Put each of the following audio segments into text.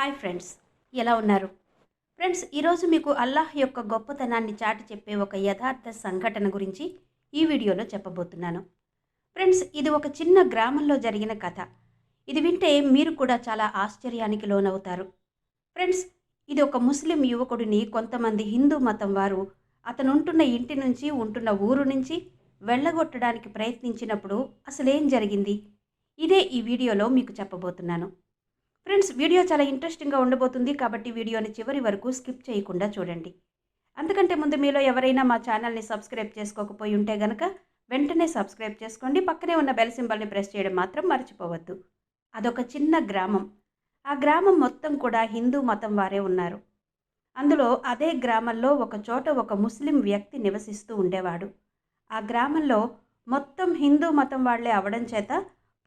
Hi friends ఎలా ఉన్నారు? Friends ఈరోజు మీకు అల్లాహ్ యొక్క గొప్పతనాన్ని చాటి చెప్పే ఒక యథార్థ సంఘటన గురించి ఈ వీడియోలో చెప్పబోతున్నాను. ఫ్రెండ్స్ ఇది ఒక చిన్న గ్రామంలో జరిగిన కథ. ఇది వింటే మీరు కూడా చాలా ఆశ్చర్యానికి లోనవుతారు. ఫ్రెండ్స్ ఇది ఒక ముస్లిం యువకుడిని కొంతమంది హిందూ మతం వారు అతను ఉంటున్న ఇంటి నుంచి ఉంటున్న ఊరు నుంచి వెళ్ళగొట్టడానికి ప్రయత్నించినప్పుడు అసలేం జరిగింది? ఇదే ఈ వీడియోలో మీకు చెప్పబోతున్నాను. ఫ్రెండ్స్ వీడియో చాలా ఇంట్రెస్టింగ్గా ఉండబోతుంది కాబట్టి వీడియోని చివరి వరకు స్కిప్ చేయకుండా చూడండి. అంతకంటే ముందు మీలో ఎవరైనా మా ఛానల్ని సబ్స్క్రైబ్ చేసుకోకపోయి ఉంటే గనక వెంటనే సబ్స్క్రైబ్ చేసుకోండి. పక్కనే ఉన్న బెల్ సింబల్ని ప్రెస్ చేయడం మాత్రం మర్చిపోవద్దు. అదొక చిన్న గ్రామం. ఆ గ్రామం మొత్తం కూడా హిందూ మతం వారే ఉన్నారు. అందులో అదే గ్రామంలో ఒక చోట ఒక ముస్లిం వ్యక్తి నివసిస్తూ ఉండేవాడు. ఆ గ్రామంలో మొత్తం హిందూ మతం వాళ్ళే అవడం చేత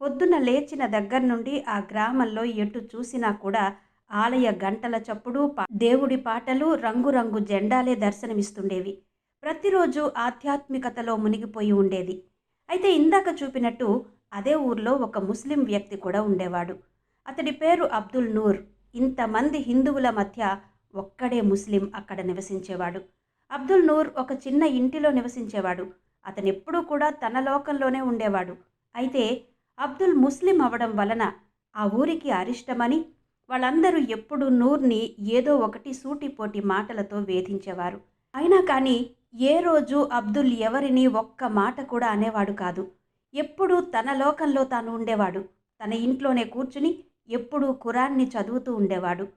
పొద్దున లేచిన దగ్గర నుండి ఆ గ్రామంలో ఎటు చూసినా కూడా ఆలయ గంటల చప్పుడు దేవుడి పాటలు రంగురంగు జెండాలే దర్శనమిస్తుండేవి. ప్రతిరోజు ఆధ్యాత్మికతలో మునిగిపోయి ఉండేది. అయితే ఇందాక చూపినట్టు అదే ఊర్లో ఒక ముస్లిం వ్యక్తి కూడా ఉండేవాడు. అతడి పేరు అబ్దుల్ నూర్. ఇంతమంది హిందువుల మధ్య ఒక్కడే ముస్లిం అక్కడ నివసించేవాడు. అబ్దుల్ నూర్ ఒక చిన్న ఇంటిలో నివసించేవాడు. అతనెప్పుడూ కూడా తన లోకంలోనే ఉండేవాడు. అయితే అబ్దుల్ ముస్లిం అవడం వలన ఆ ఊరికి అరిష్టమని వాళ్ళందరూ ఎప్పుడూ నూర్ని ఏదో ఒకటి సూటిపోటి మాటలతో వేధించేవారు. అయినా కానీ ఏ రోజు అబ్దుల్ ఎవరిని ఒక్క మాట కూడా అనేవాడు కాదు. ఎప్పుడూ తన లోకంలో తాను ఉండేవాడు. తన ఇంట్లోనే కూర్చుని ఎప్పుడూ ఖురాన్ని చదువుతూ ఉండేవాడు.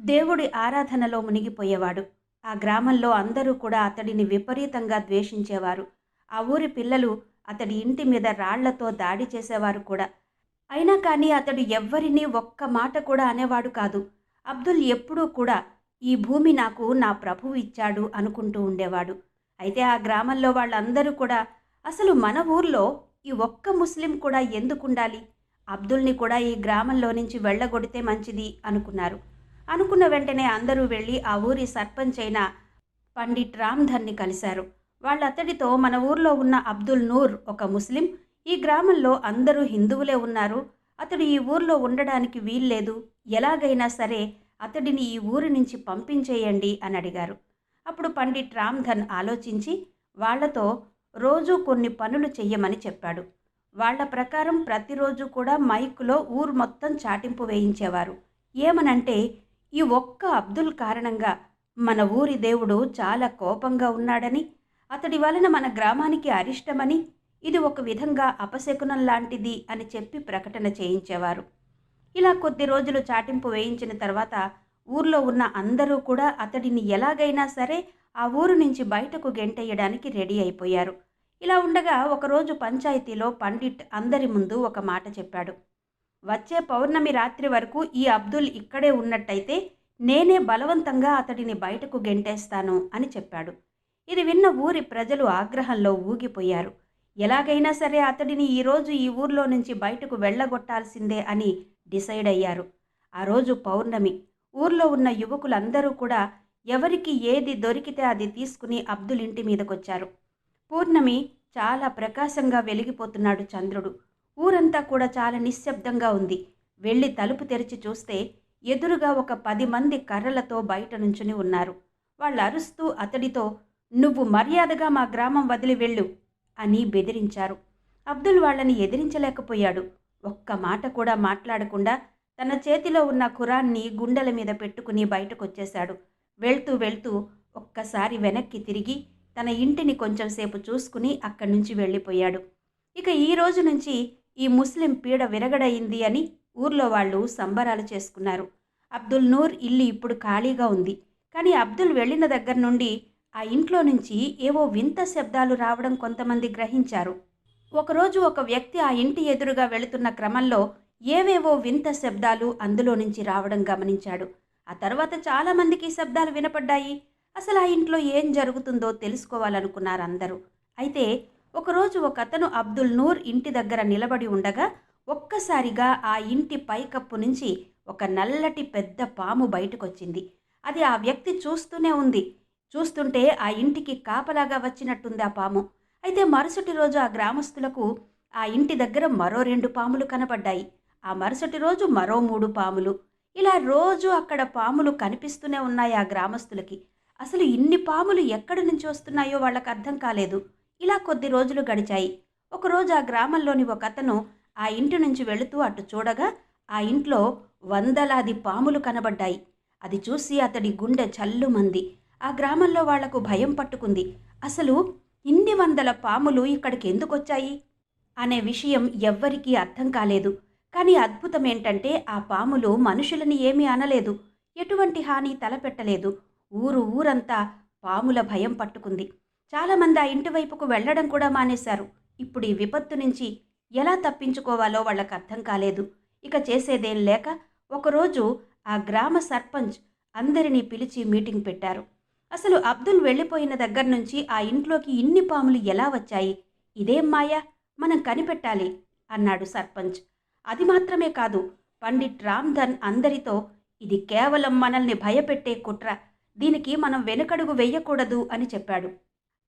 దేవుడి ఆరాధనలో మునిగిపోయేవాడు. ఆ గ్రామంలో అందరూ కూడా అతడిని విపరీతంగా ద్వేషించేవారు. ఆ ఊరి పిల్లలు అతడి ఇంటి మీద రాళ్ళతో దాడి చేసేవారు కూడా. అయినా కానీ అతడు ఎవ్వరినీ ఒక్క మాట కూడా అనేవాడు కాదు. అబ్దుల్ ఎప్పుడూ కూడా ఈ భూమి నాకు నా ప్రభువు ఇచ్చాడు అనుకుంటూ ఉండేవాడు. అయితే ఆ గ్రామంలో వాళ్ళందరూ కూడా అసలు మన ఊర్లో ఈ ఒక్క ముస్లిం కూడా ఎందుకుండాలి అబ్దుల్ని కూడా ఈ గ్రామంలో నుంచి వెళ్ళగొడితే మంచిది అనుకున్నారు. అనుకున్న వెంటనే అందరూ వెళ్ళి ఆ ఊరి సర్పంచ్ అయిన పండిట్ రామ్ధర్ని కలిశారు. వాళ్ళ అతడితో మన ఊర్లో ఉన్న అబ్దుల్ నూర్ ఒక ముస్లిం. ఈ గ్రామంలో అందరూ హిందువులే ఉన్నారు. అతడు ఈ ఊర్లో ఉండడానికి వీల్లేదు. ఎలాగైనా సరే అతడిని ఈ ఊరి నుంచి పంపించేయండి అని అడిగారు. అప్పుడు పండిట్ రామ్ధన్ ఆలోచించి వాళ్ళతో రోజు కొన్ని పనులు చెయ్యమని చెప్పాడు. వాళ్ళ ప్రకారం ప్రతిరోజు కూడా మైక్లో ఊరు మొత్తం చాటింపు వేయించేవారు. ఏమనంటే ఈ ఒక్క అబ్దుల్ కారణంగా మన ఊరి దేవుడు చాలా కోపంగా ఉన్నాడని అతడి వలన మన గ్రామానికి అరిష్టమని ఇది ఒక విధంగా అపశకునం లాంటిది అని చెప్పి ప్రకటన చేయించేవారు. ఇలా కొద్ది రోజులు చాటింపు వేయించిన తర్వాత ఊర్లో ఉన్న అందరూ కూడా అతడిని ఎలాగైనా సరే ఆ ఊరు నుంచి బయటకు గెంటేయడానికి రెడీ అయిపోయారు. ఇలా ఉండగా ఒకరోజు పంచాయతీలో పండిట్ అందరి ముందు ఒక మాట చెప్పాడు. వచ్చే పౌర్ణమి రాత్రి వరకు ఈ అబ్దుల్ ఇక్కడే ఉన్నట్టయితే నేనే బలవంతంగా అతడిని బయటకు గెంటేస్తాను అని చెప్పాడు. ఇది విన్న ఊరి ప్రజలు ఆగ్రహంలో ఊగిపోయారు. ఎలాగైనా సరే అతడిని ఈరోజు ఈ ఊర్లో నుంచి బయటకు వెళ్ళగొట్టాల్సిందే అని డిసైడ్ అయ్యారు. ఆ రోజు పౌర్ణమి. ఊర్లో ఉన్న యువకులందరూ కూడా ఎవరికి ఏది దొరికితే అది తీసుకుని అబ్దుల్ ఇంటి మీదకొచ్చారు. పూర్ణమి చాలా ప్రకాశంగా వెలిగిపోతున్నాడు చంద్రుడు. ఊరంతా కూడా చాలా నిశ్శబ్దంగా ఉంది. వెళ్ళి తలుపు తెరిచి చూస్తే ఎదురుగా ఒక పది మంది కర్రలతో బయట నుంచుని ఉన్నారు. వాళ్ళు అరుస్తూ అతడితో నువ్వు మర్యాదగా మా గ్రామం వదిలి వెళ్ళు అని బెదిరించారు. అబ్దుల్ వాళ్ళని ఎదిరించలేకపోయాడు. ఒక్క మాట కూడా మాట్లాడకుండా తన చేతిలో ఉన్న ఖురాన్ని గుండెల మీద పెట్టుకుని బయటకొచ్చేశాడు. వెళ్తూ వెళ్తూ ఒక్కసారి వెనక్కి తిరిగి తన ఇంటిని కొంచెం సేపు చూసుకుని అక్కడి నుంచి వెళ్ళిపోయాడు. ఇక ఈ రోజు నుంచి ఈ ముస్లిం పీడ విరగడయింది అని ఊర్లో వాళ్ళు సంబరాలు చేసుకున్నారు. అబ్దుల్ నూర్ ఇల్లు ఇప్పుడు ఖాళీగా ఉంది. కానీ అబ్దుల్ వెళ్ళిన దగ్గర నుండి ఆ ఇంట్లో నుంచి ఏవో వింత శబ్దాలు రావడం కొంతమంది గ్రహించారు. ఒకరోజు ఒక వ్యక్తి ఆ ఇంటి ఎదురుగా వెళుతున్న క్రమంలో ఏవేవో వింత శబ్దాలు అందులో నుంచి రావడం గమనించాడు. ఆ తర్వాత చాలామందికి శబ్దాలు వినపడ్డాయి. అసలు ఆ ఇంట్లో ఏం జరుగుతుందో తెలుసుకోవాలనుకున్నారు అందరూ. అయితే ఒకరోజు ఒక అతను అబ్దుల్ నూర్ ఇంటి దగ్గర నిలబడి ఉండగా ఒక్కసారిగా ఆ ఇంటి పైకప్పు నుంచి ఒక నల్లటి పెద్ద పాము బయటకొచ్చింది. అది ఆ వ్యక్తి చూస్తూనే ఉంది. చూస్తుంటే ఆ ఇంటికి కాపలాగా వచ్చినట్టుంది ఆ పాము. అయితే మరుసటి రోజు ఆ గ్రామస్తులకు ఆ ఇంటి దగ్గర మరో రెండు పాములు కనపడ్డాయి ఆ మరుసటి రోజు మరో మూడు పాములు. ఇలా రోజు అక్కడ పాములు కనిపిస్తూనే ఉన్నాయి ఆ గ్రామస్తులకి. అసలు ఇన్ని పాములు ఎక్కడి నుంచి వస్తున్నాయో వాళ్ళకి అర్థం కాలేదు. ఇలా కొద్ది రోజులు గడిచాయి. ఒకరోజు ఆ గ్రామంలోని ఒక అతను ఆ ఇంటి నుంచి వెళుతూ అటు చూడగా ఆ ఇంట్లో వందలాది పాములు కనబడ్డాయి. అది చూసి అతడి గుండె చల్లుమంది. ఆ గ్రామంలో వాళ్ళకు భయం పట్టుకుంది. అసలు ఇన్ని వందల పాములు ఇక్కడికి ఎందుకు వచ్చాయి అనే విషయం ఎవ్వరికీ అర్థం కాలేదు. కానీ అద్భుతం ఏంటంటే ఆ పాములు మనుషులని ఏమీ అనలేదు. ఎటువంటి హాని తలపెట్టలేదు. ఊరు ఊరంతా పాముల భయం పట్టుకుంది. చాలామంది ఆ ఇంటి వైపుకు వెళ్ళడం కూడా మానేశారు. ఇప్పుడు ఈ విపత్తు నుంచి ఎలా తప్పించుకోవాలో వాళ్ళకు అర్థం కాలేదు. ఇక చేసేదేం లేక ఒకరోజు ఆ గ్రామ సర్పంచ్ అందరినీ పిలిచి మీటింగ్ పెట్టారు. అసలు అబ్దుల్ వెళ్ళిపోయిన దగ్గర నుంచి ఆ ఇంట్లోకి ఇన్ని పాములు ఎలా వచ్చాయి? ఇదేం మాయా? మనం కనిపెట్టాలి అన్నాడు సర్పంచ్. అది మాత్రమే కాదు పండిట్ రామ్ధన్ అందరితో ఇది కేవలం మనల్ని భయపెట్టే కుట్ర దీనికి మనం వెనుకడుగు వెయ్యకూడదు అని చెప్పాడు.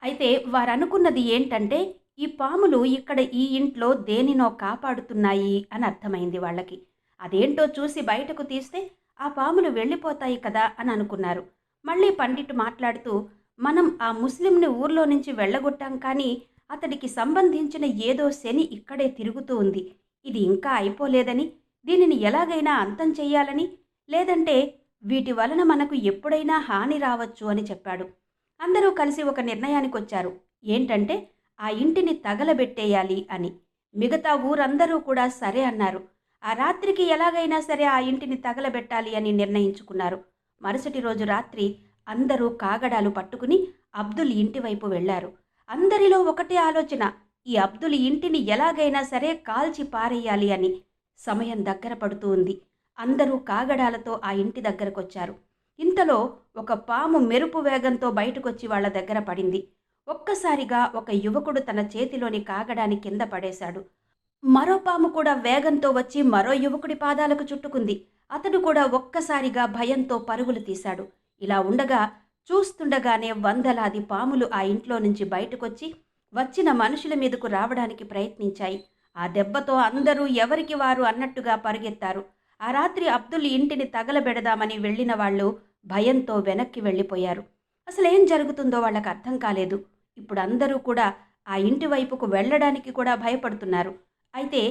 అయితే వారనుకున్నది ఏంటంటే ఈ పాములు ఇక్కడ ఈ ఇంట్లో దేనినో కాపాడుతున్నాయి అని అర్థమైంది వాళ్ళకి. అదేంటో చూసి బయటకు తీస్తే ఆ పాములు వెళ్ళిపోతాయి కదా అని అనుకున్నారు. మళ్ళీ పండిట్ మాట్లాడుతూ మనం ఆ ముస్లింని ఊర్లో నుంచి వెళ్ళగొట్టాం కానీ అతడికి సంబంధించిన ఏదో శని ఇక్కడే తిరుగుతూ ఉంది. ఇది ఇంకా అయిపోలేదని దీనిని ఎలాగైనా అంతం చేయాలని లేదంటే వీటి వలన మనకు ఎప్పుడైనా హాని రావచ్చు అని చెప్పాడు. అందరూ కలిసి ఒక నిర్ణయానికి వచ్చారు ఏంటంటే ఆ ఇంటిని తగలబెట్టేయాలి అని. మిగతా ఊరందరూ కూడా సరే అన్నారు. ఆ రాత్రికి ఎలాగైనా సరే ఆ ఇంటిని తగలబెట్టాలి అని నిర్ణయించుకున్నారు. మరుసటి రోజు రాత్రి అందరూ కాగడాలు పట్టుకుని అబ్దుల్ ఇంటివైపు వెళ్ళారు. అందరిలో ఒకటే ఆలోచన ఈ అబ్దుల్ ఇంటిని ఎలాగైనా సరే కాల్చి పారేయాలి అని సమయం దగ్గర పడుతూ ఉంది. అందరూ కాగడాలతో ఆ ఇంటి దగ్గరకొచ్చారు. ఇంతలో ఒక పాము మెరుపు వేగంతో బయటకొచ్చి వాళ్ళ దగ్గర పడింది. ఒక్కసారిగా ఒక యువకుడు తన చేతిలోని కాగడాని కింద పడేశాడు. మరో పాము కూడా వేగంతో వచ్చి మరో యువకుడి పాదాలకు చుట్టుకుంది. అతడు కూడా ఒక్కసారిగా భయంతో పరుగులు తీశాడు. ఇలా ఉండగా చూస్తుండగానే వందలాది పాములు ఆ ఇంట్లో నుంచి బయటకొచ్చి వచ్చిన మనుషుల మీదకు రావడానికి ప్రయత్నించాయి. ఆ దెబ్బతో అందరూ ఎవరికి వారు అన్నట్టుగా పరిగెత్తారు. ఆ రాత్రి అబ్దుల్ ఇంటిని తగలబెడదామని వెళ్ళిన వాళ్ళు భయంతో వెనక్కి వెళ్ళిపోయారు. అసలేం జరుగుతుందో వాళ్ళకి అర్థం కాలేదు. ఇప్పుడు అందరూ కూడా ఆ ఇంటి వైపుకు వెళ్ళడానికి కూడా భయపడుతున్నారు. అయితే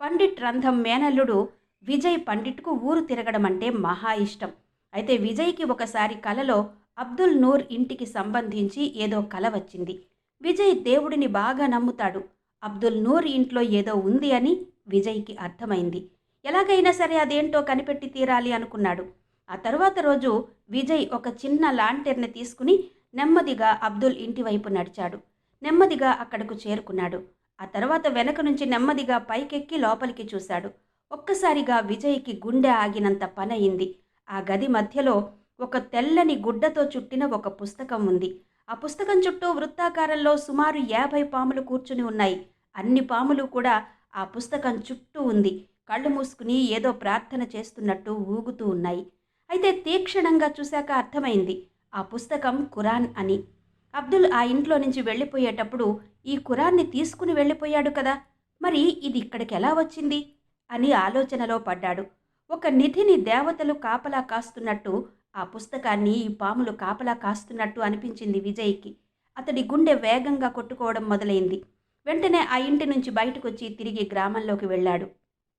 పండిట్ రంధం మేనల్లుడు విజయ్ పండిట్కు ఊరు తిరగడం అంటే మహా ఇష్టం. అయితే విజయ్కి ఒకసారి కలలో అబ్దుల్ నూర్ ఇంటికి సంబంధించి ఏదో కల వచ్చింది. విజయ్ దేవుడిని బాగా నమ్ముతాడు. అబ్దుల్ నూర్ ఇంట్లో ఏదో ఉంది అని విజయ్కి అర్థమైంది. ఎలాగైనా సరే అదేంటో కనిపెట్టి తీరాలి అనుకున్నాడు. ఆ తరువాత రోజు విజయ్ ఒక చిన్న లాంటెర్ని తీసుకుని నెమ్మదిగా అబ్దుల్ ఇంటి వైపు నడిచాడు. నెమ్మదిగా అక్కడకు చేరుకున్నాడు. ఆ తర్వాత వెనక నుంచి నెమ్మదిగా పైకెక్కి లోపలికి చూశాడు. ఒక్కసారిగా విజయ్కి గుండె ఆగినంత పనయింది. ఆ గది మధ్యలో ఒక తెల్లని గుడ్డతో చుట్టిన ఒక పుస్తకం ఉంది. ఆ పుస్తకం చుట్టూ వృత్తాకారంలో సుమారు యాభై పాములు కూర్చుని ఉన్నాయి. అన్ని పాములు కూడా ఆ పుస్తకం చుట్టూ ఉంది. కళ్ళు మూసుకుని ఏదో ప్రార్థన చేస్తున్నట్టు ఊగుతూ ఉన్నాయి. అయితే తీక్షణంగా చూశాక అర్థమైంది ఆ పుస్తకం ఖురాన్ అని. అబ్దుల్ ఆ ఇంట్లో నుంచి వెళ్ళిపోయేటప్పుడు ఈ ఖురాన్ని తీసుకుని వెళ్ళిపోయాడు కదా. మరి ఇది ఇక్కడికి ఎలా వచ్చింది? అని ఆలోచనలో పడ్డాడు. ఒక నిధిని దేవతలు కాపలా కాస్తున్నట్టు ఆ పుస్తకాన్ని ఈ పాములు కాపలా కాస్తున్నట్టు అనిపించింది విజయ్కి. అతడి గుండె వేగంగా కొట్టుకోవడం మొదలైంది. వెంటనే ఆ ఇంటి నుంచి బయటకొచ్చి తిరిగి గ్రామంలోకి వెళ్ళాడు.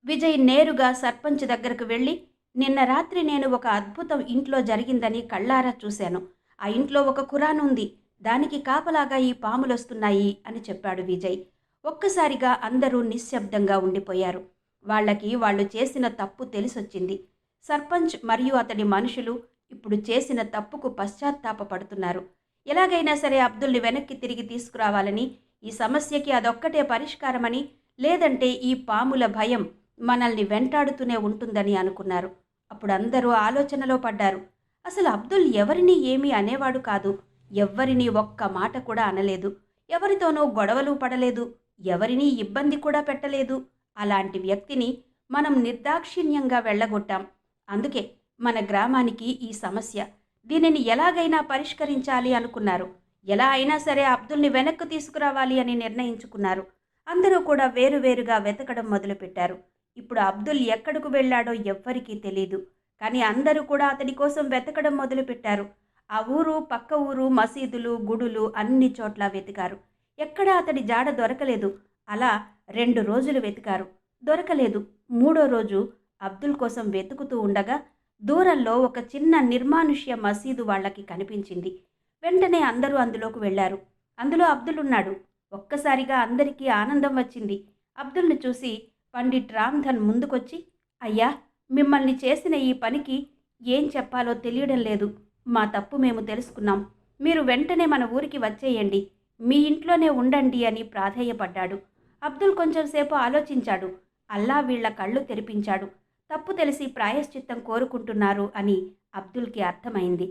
విజయ్ నేరుగా సర్పంచ్ దగ్గరకు వెళ్ళి నిన్న రాత్రి నేను ఒక అద్భుతం ఇంట్లో జరిగిందని కళ్ళారా చూశాను. ఆ ఇంట్లో ఒక కురాన్ ఉంది దానికి కాపలాగా ఈ పాములొస్తున్నాయి అని చెప్పాడు విజయ్. ఒక్కసారిగా అందరూ నిశ్శబ్దంగా ఉండిపోయారు. వాళ్ళకి వాళ్ళు చేసిన తప్పు తెలిసొచ్చింది. సర్పంచ్ మరియు అతడి మనుషులు ఇప్పుడు చేసిన తప్పుకు పశ్చాత్తాపపడుతున్నారు. ఎలాగైనా సరే అబ్దుల్ని వెనక్కి తిరిగి తీసుకురావాలని ఈ సమస్యకి అదొక్కటే పరిష్కారమని లేదంటే ఈ పాముల భయం మనల్ని వెంటాడుతూనే ఉంటుందని అనుకున్నారు. అప్పుడు అందరూ ఆలోచనలో పడ్డారు. అసలు అబ్దుల్ ఎవరిని ఏమీ అనేవాడు కాదు. ఎవ్వరినీ ఒక్క మాట కూడా అనలేదు. ఎవరితోనూ గొడవలు పడలేదు. ఎవరినీ ఇబ్బంది కూడా పెట్టలేదు. అలాంటి వ్యక్తిని మనం నిర్దాక్షిణ్యంగా వెళ్ళగొట్టాం. అందుకే మన గ్రామానికి ఈ సమస్య. దీనిని ఎలాగైనా పరిష్కరించాలి అనుకున్నారు. ఎలా అయినా సరే అబ్దుల్ని వెనక్కు తీసుకురావాలి అని నిర్ణయించుకున్నారు. అందరూ కూడా వేరువేరుగా వెతకడం మొదలుపెట్టారు. ఇప్పుడు అబ్దుల్ ఎక్కడకు వెళ్ళాడో ఎవ్వరికీ తెలియదు కానీ అందరూ కూడా అతడి కోసం వెతకడం మొదలుపెట్టారు. ఆ ఊరు పక్క ఊరు మసీదులు గుడులు అన్ని చోట్ల వెతికారు. ఎక్కడా అతడి జాడ దొరకలేదు. అలా రెండు రోజులు వెతికారు. దొరకలేదు. మూడో రోజు అబ్దుల్ కోసం వెతుకుతూ ఉండగా దూరంలో ఒక చిన్న నిర్మానుష్య మసీదు వాళ్ళకి కనిపించింది. వెంటనే అందరూ అందులోకి వెళ్ళారు. అందులో అబ్దుల్ ఉన్నాడు ఒక్కసారిగా అందరికీ ఆనందం వచ్చింది. అబ్దుల్ని చూసి పండిట్ రామ్ధన్ ముందుకొచ్చి అయ్యా మిమ్మల్ని చేసిన ఈ పనికి ఏం చెప్పాలో తెలియడం లేదు. మా తప్పు మేము తెలుసుకున్నాం. మీరు వెంటనే మన ఊరికి వచ్చేయండి. మీ ఇంట్లోనే ఉండండి అని ప్రాధేయపడ్డాడు. అబ్దుల్ కొంచెం సేపు ఆలోచించాడు. అల్లా వీళ్ళ కళ్ళు తెరిపించాడు. తప్పు తెలిసి ప్రాయశ్చిత్తం కోరుకుంటున్నారు అని అబ్దుల్కి అర్థమైంది.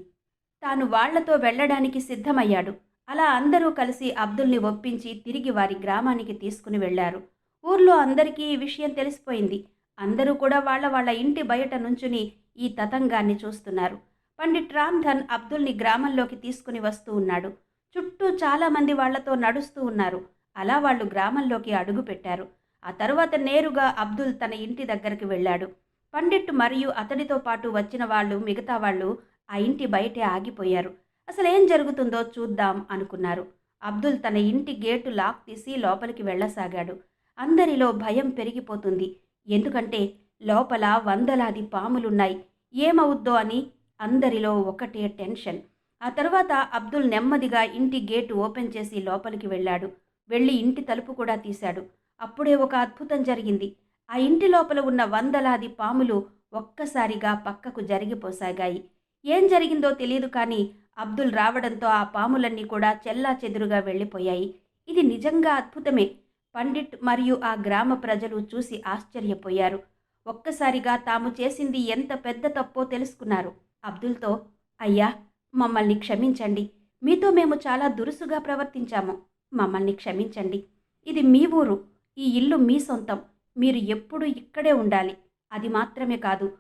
తాను వాళ్ళతో వెళ్ళడానికి సిద్ధమయ్యాడు. అలా అందరూ కలిసి అబ్దుల్ని ఒప్పించి తిరిగి వారి గ్రామానికి తీసుకుని వెళ్ళారు ఊర్లో అందరికీ ఈ విషయం తెలిసిపోయింది. అందరూ కూడా వాళ్ళ వాళ్ళ ఇంటి బయట నుంచుని ఈ తతంగాన్ని చూస్తున్నారు. పండిట్ రామ్ధన్ అబ్దుల్ని గ్రామంలోకి తీసుకుని వస్తూ ఉన్నాడు. చుట్టూ చాలామంది వాళ్ళతో నడుస్తూ ఉన్నారు. అలా వాళ్ళు గ్రామంలోకి అడుగు పెట్టారు. ఆ తర్వాత నేరుగా అబ్దుల్ తన ఇంటి దగ్గరికి వెళ్ళాడు. పండిట్ మరియు అతడితో పాటు వచ్చిన వాళ్ళు మిగతా వాళ్ళు ఆ ఇంటి బయటే ఆగిపోయారు. అసలు ఏం జరుగుతుందో చూద్దాం అనుకున్నారు. అబ్దుల్ తన ఇంటి గేటు లాక్ తీసి లోపలికి వెళ్ళసాగాడు. అందరిలో భయం పెరిగిపోతుంది. ఎందుకంటే లోపల వందలాది పాములున్నాయి. ఏమవుద్దో అని అందరిలో ఒకటే టెన్షన్. ఆ తర్వాత అబ్దుల్ నెమ్మదిగా ఇంటి గేటు ఓపెన్ చేసి లోపలికి వెళ్ళాడు. వెళ్ళి ఇంటి తలుపు కూడా తీశాడు. అప్పుడే ఒక అద్భుతం జరిగింది. ఆ ఇంటి లోపల ఉన్న వందలాది పాములు ఒక్కసారిగా పక్కకు జరిగిపోసాగాయి. ఏం జరిగిందో తెలియదు కానీ అబ్దుల్ రావడంతో ఆ పాములన్నీ కూడా చెల్లా చెదురుగా వెళ్ళిపోయాయి. ఇది నిజంగా అద్భుతమే. పండిట్ మరియు ఆ గ్రామ ప్రజలు చూసి ఆశ్చర్యపోయారు. ఒక్కసారిగా తాము చేసింది ఎంత పెద్ద తప్పో తెలుసుకున్నారు. అబ్దుల్తో అయ్యా మమ్మల్ని క్షమించండి. మీతో మేము చాలా దురుసుగా ప్రవర్తించాము. మమ్మల్ని క్షమించండి. ఇది మీ ఊరు. ఈ ఇల్లు మీ సొంతం. మీరు ఎప్పుడూ ఇక్కడే ఉండాలి. అది మాత్రమే కాదు.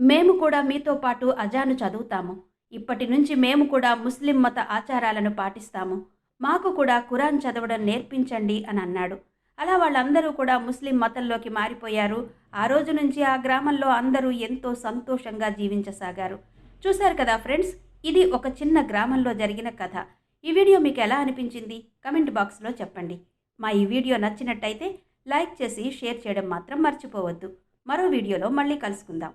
మేము కూడా మీతో పాటు అజాను చదువుతాము. ఇప్పటి నుంచి మేము కూడా ముస్లిం మత ఆచారాలను పాటిస్తాము. మాకు కూడా ఖురాన్ చదవడం నేర్పించండి అని అన్నాడు. అలా వాళ్ళందరూ కూడా ముస్లిం మతంలోకి మారిపోయారు. ఆ రోజు నుంచి ఆ గ్రామంలో అందరూ ఎంతో సంతోషంగా జీవించసాగారు. చూశారు కదా ఫ్రెండ్స్? ఇది ఒక చిన్న గ్రామంలో జరిగిన కథ. ఈ వీడియో మీకు ఎలా అనిపించింది? కమెంట్ బాక్స్లో చెప్పండి. మా ఈ వీడియో నచ్చినట్టయితే లైక్ చేసి షేర్ చేయడం మాత్రం మర్చిపోవద్దు. మరో వీడియోలో మళ్ళీ కలుసుకుందాం.